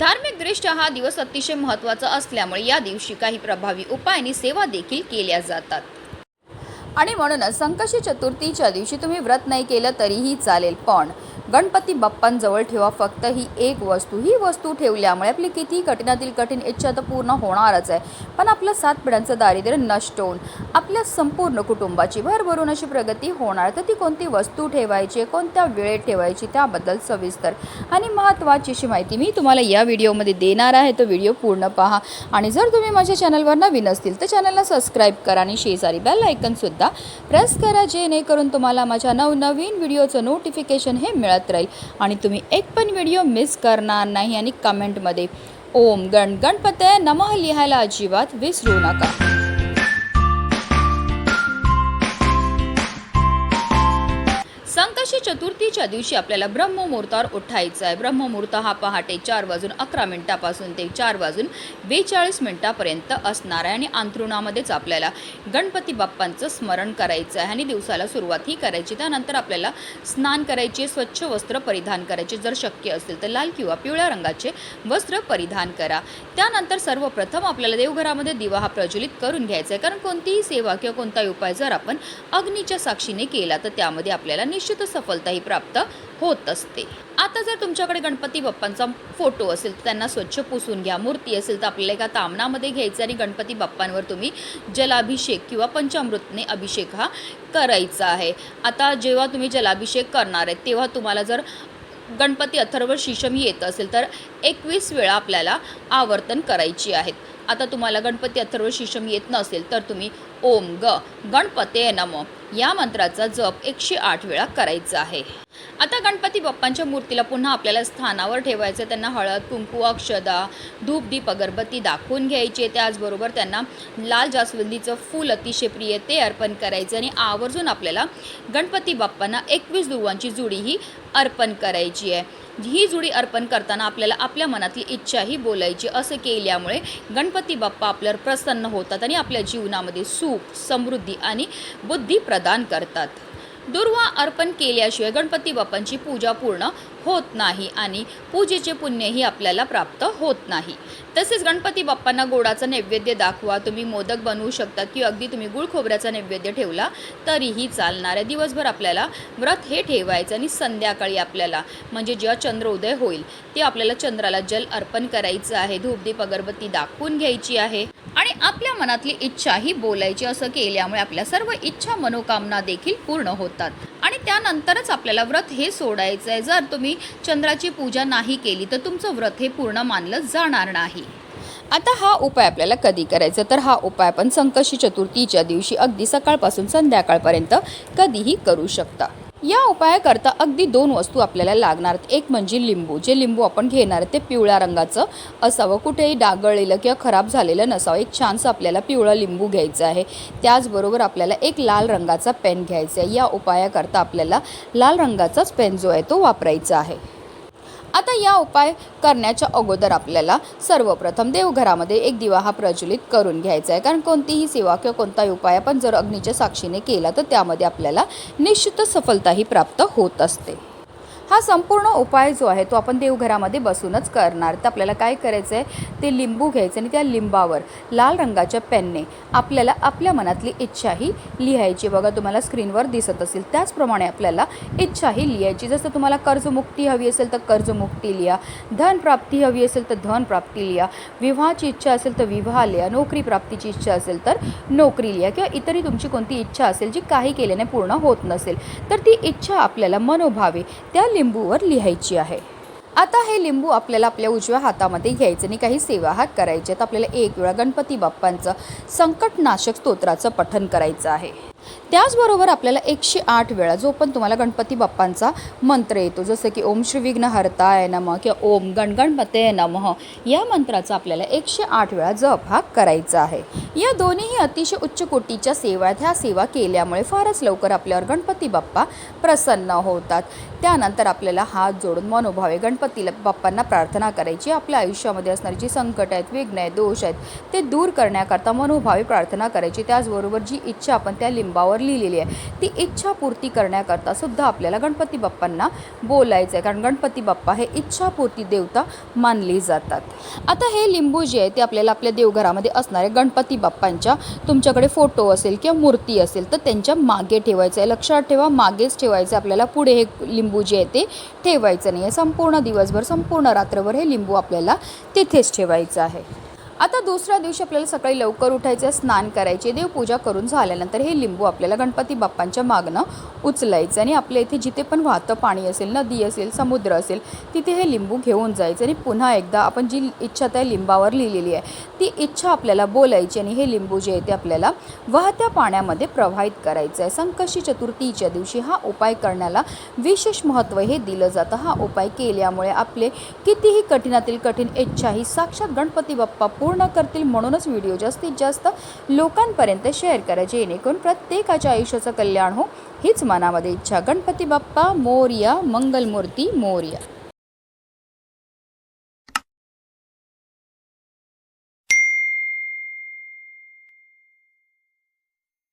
धार्मिकदृष्ट्या हा दिवस अतिशय महत्त्वाचा असल्यामुळे या दिवशी काही प्रभावी उपाय सेवा देखील केल्या जातात. आणि म्हणूनच संकष्टी चतुर्थीच्या दिवशी तुम्ही व्रत नाही केलं तरीही चालेल पण गणपती बाप्पांजवळ ठेवा फक्त ही एक वस्तू. ही वस्तू ठेवल्यामुळे आपली किती कठीणातील कठीण इच्छा तर पूर्ण होणारच आहे. पण आपलं सात पिढ्यांचं दारिद्र्य नष्ट होऊन आपल्या संपूर्ण कुटुंबाची भरभरून अशी प्रगती होणार. तर ती कोणती वस्तू ठेवायची कोणत्या वेळेत ठेवायची त्याबद्दल सविस्तर आणि महत्त्वाची अशी माहिती मी तुम्हाला या व्हिडिओमध्ये देणार आहे. तो व्हिडिओ पूर्ण पहा. आणि जर तुम्ही माझ्या चॅनलवर नवीन असतील तर चॅनलला सबस्क्राईब करा आणि शेजारी बेल आयकनसुद्धा प्रेस करा जेणेकरून तुम्हाला माझ्या नवनवीन व्हिडिओचं नोटिफिकेशन हे मिळत राहील. आणि तुम्ही एक पण व्हिडिओ मिस करणार नाही आणि कमेंटमध्ये ओम गण गणपतय नमः लिहायला अजिबात विसरू नका. संकष्टी चतुर्थीच्या दिवशी आपल्याला ब्रह्ममुहूर्तावर उठायचं आहे. ब्रह्ममुहूर्त हा पहाटे चार वाजून अकरा मिनिटापासून ते चार वाजून बेचाळीस मिनिटापर्यंत असणार आहे आणि अंथरुणामध्येच आपल्याला गणपती बाप्पांचं स्मरण करायचं आहे. आणि दिवसाला सुरुवात ही करायची त्यानंतर आपल्याला स्नान करायचे स्वच्छ वस्त्र परिधान करायचे. जर शक्य असेल तर लाल किंवा पिवळ्या रंगाचे वस्त्र परिधान करा. त्यानंतर सर्वप्रथम आपल्याला देवघरामध्ये दिवा हा प्रज्वलित करून घ्यायचा आहे. कारण कोणतीही सेवा किंवा कोणताही उपाय जर आपण अग्नीच्या साक्षीने केला तर त्यामध्ये आपल्याला निश्चितच सफलताही प्राप्त होत असते. आता जर तुमच्याकडे गणपती बाप्पांचा फोटो असेल तर त्यांना स्वच्छ पुसून घ्या. मूर्ती असेल तर आपल्याला एका तामणामध्ये घ्यायचं आणि गणपती बाप्पांवर तुम्ही जलाभिषेक किंवा पंचामृतने अभिषेक हा करायचा आहे. आता जेव्हा तुम्ही जलाभिषेक करणार आहे तेव्हा तुम्हाला जर गणपती अथर्व शिशम येत असेल तर एकवीस वेळा आपल्याला आवर्तन करायची आहेत. आता तुम्हाला गणपती अथर्व शिशम येत नसेल तर तुम्ही ओम ग गणपते नम. या मंत्राचा जप एकशे आठ वेळा करायचा आहे. आता गणपती बाप्पांच्या मूर्तीला पुन्हा आपल्याला स्थानावर ठेवायचं. त्यांना हळद कुंकू अक्षदा धूप दीप अगरबत्ती दाखवून घ्यायचे त्याचबरोबर त्यांना लाल जास्वंदीचं फूल अतिशय प्रिय ते अर्पण करायचं आणि आवर्जून आपल्याला गणपती बाप्पांना एकवीस दुर्वांची जुडी ही अर्पण करायची आहे. ही जुडी अर्पण करताना आपल्याला आपल्या मनातली इच्छाही बोलायची. असं केल्यामुळे गणपती बाप्पा आपल्यावर प्रसन्न होतात आणि आपल्या जीवनामध्ये सुख समृद्धी आणि बुद्धी प्रदान करतात. दुर्वा अर्पण केल्याशिवाय गणपती बाप्पांची पूजा पूर्ण होत नाही आणि पूजेचे पुण्यही आपल्याला प्राप्त होत नाही. तसेच गणपती बाप्पांना गोडाचा नैवेद्य दाखवा तुम्ही मोदक बनवू शकतात किंवा अगदी तुम्ही गुळ खोबऱ्याचा नैवेद्य ठेवला तरीही चालणार आहे. दिवसभर आपल्याला व्रत हे ठेवायचं आणि संध्याकाळी आपल्याला म्हणजे जेव्हा चंद्र उदय होईल ते आपल्याला चंद्राला जल अर्पण करायचं आहे. धूपदीप अगरबत्ती दाखवून घ्यायची आहे. आपल्या मनातली इच्छा ही बोलायची असं केल्यामुळे आपल्या सर्व इच्छा मनोकामना देखील पूर्ण होतात. आणि त्यानंतरच आपल्याला व्रत हे सोडायचं आहे जर तुम्ही चंद्राची पूजा नाही केली तर तुमचं व्रत हे पूर्ण मानलं जाणार नाही. आता हा उपाय आपल्याला कधी करायचा? तर हा उपाय आपण संकष्टी चतुर्थीच्या दिवशी अगदी सकाळपासून संध्याकाळपर्यंत कधीही करू शकता. या उपायाकरता अगदी दोन वस्तू आपल्याला लागणार. आहेत. एक म्हणजे लिंबू. जे लिंबू आपण घेणार ते पिवळ्या रंगाचं असावं. कुठेही डागळलेलं किंवा खराब झालेलं नसावं. एक छानसं आपल्याला पिवळा लिंबू घ्यायचा आहे. त्याचबरोबर आपल्याला एक लाल रंगाचा पेन घ्यायचा आहे. या उपायाकरता आपल्याला लाल रंगाचाच पेन जो आहे तो वापरायचा आहे. आता या उपाय करण्याच्या अगोदर आपल्याला सर्वप्रथम देवघरामध्ये एक दिवा हा प्रज्वलित करून घ्यायचा आहे. कारण कोणतीही सेवा किंवा कोणताही उपाय आपण जर अग्नीच्या साक्षीने केला तर त्यामध्ये आपल्याला निश्चित सफलताही प्राप्त होत असते. हा संपूर्ण उपाय जो आहे तो आपण देवघरामध्ये बसूनच करणार. तर आपल्याला काय करायचं आहे ते लिंबू घ्यायचं आणि त्या लिंबावर लाल रंगाच्या पेनने आपल्याला आपल्या मनातली इच्छाही लिहायची. बघा तुम्हाला स्क्रीनवर दिसत असेल. त्याचप्रमाणे आपल्याला इच्छाही लिहायची. जसं तुम्हाला कर्जमुक्ती हवी असेल तर कर्जमुक्ती लिहा. धनप्राप्ती हवी असेल तर धनप्राप्ती लिहा. विवाहाची इच्छा असेल तर विवाह लिहा. नोकरी प्राप्तीची इच्छा असेल तर नोकरी लिहा किंवा इतरही तुमची कोणती इच्छा असेल जी काही केल्याने पूर्ण होत नसेल तर ती इच्छा आपल्याला मनोभावे त्या लिंबूवर लिहायची आहे. आता हे लिंबू आपल्याला आपल्या उजव्या हातामध्ये घ्यायचं आणि काही सेवा हात करायचे आहेत. आपल्याला एक वेळा गणपती बाप्पांचं संकटनाशक स्तोत्राचं पठण करायचं आहे. त्याचबरोबर आपल्याला एकशे आठ वेळा जो पण तुम्हाला गणपती बाप्पांचा मंत्र येतो जसं की ओम श्री विघ्न हरताय नमः किंवा ओम गणगणपते नमः या मंत्राचा आपल्याला एकशे आठ वेळा जप हा करायचा आहे. या दोन्हीही अतिशय उच्च कोटीच्या सेवा आहेत. ह्या सेवा केल्यामुळे फारच लवकर आपल्यावर गणपती बाप्पा प्रसन्न होतात. त्यानंतर आपल्याला हात जोडून मनोभावे गणपतीला बाप्पांना प्रार्थना करायची. आपल्या आयुष्यामध्ये असणारी जी संकट आहेत विघ्न आहेत दोष आहेत ते दूर करण्याकरता मनोभावे प्रार्थना करायची. त्याचबरोबर जी इच्छा आपण त्या लिंबा लिंबावर लिहिलेली आहे. ती इच्छा पूर्ती करण्याकरता सुद्धा आपल्याला गणपती बाप्पांना बोलायचं आहे कारण गणपती बाप्पा हे इच्छापूर्ती देवता मानली जातात. आता हे लिंबू जे आहे ते आपल्याला आपल्या देवघरामध्ये असणारे गणपती बाप्पांच्या तुमच्याकडे फोटो असेल किंवा मूर्ती असेल तर त्यांच्या मागे ठेवायचं आहे. लक्षात ठेवा मागेच ठेवायचं आहे. आपल्याला. पुढे हे लिंबू जे आहे ते ठेवायचं नाही आहे संपूर्ण दिवसभर संपूर्ण रात्रभर हे लिंबू आपल्याला तिथेच ठेवायचं आहे. आता दुसऱ्या दिवशी आपल्याला सकाळी लवकर उठायचं स्नान करायचे देवपूजा करून झाल्यानंतर हे लिंबू आपल्याला गणपती बाप्पांच्या मागणं उचलायचं आणि आपल्या इथे जिथे पण वाहतं पाणी असेल नदी असेल समुद्र असेल तिथे हे लिंबू घेऊन जायचं आणि पुन्हा एकदा आपण जी इच्छा त्या लिंबावर लिहिलेली आहे ती इच्छा आपल्याला बोलायची आणि हे लिंबू जे आहे ते आपल्याला वाहत्या पाण्यामध्ये प्रवाहित करायचं आहे. संकष्टी चतुर्थीच्या दिवशी हा उपाय करण्याला विशेष महत्त्व हे दिलं जातं. हा उपाय केल्यामुळे आपले कितीही कठीणातील कठीण इच्छा ही साक्षात गणपती बाप्पा पूर्ण करतील म्हणूनच व्हिडिओ जास्तीत जास्त लोकांपर्यंत शेअर करा जेणेकरून प्रत्येकाच्या आयुष्याचं कल्याण हो हीच मनामध्ये इच्छा. गणपती बाप्पा मोर्या मंगलमूर्ती मोर्या.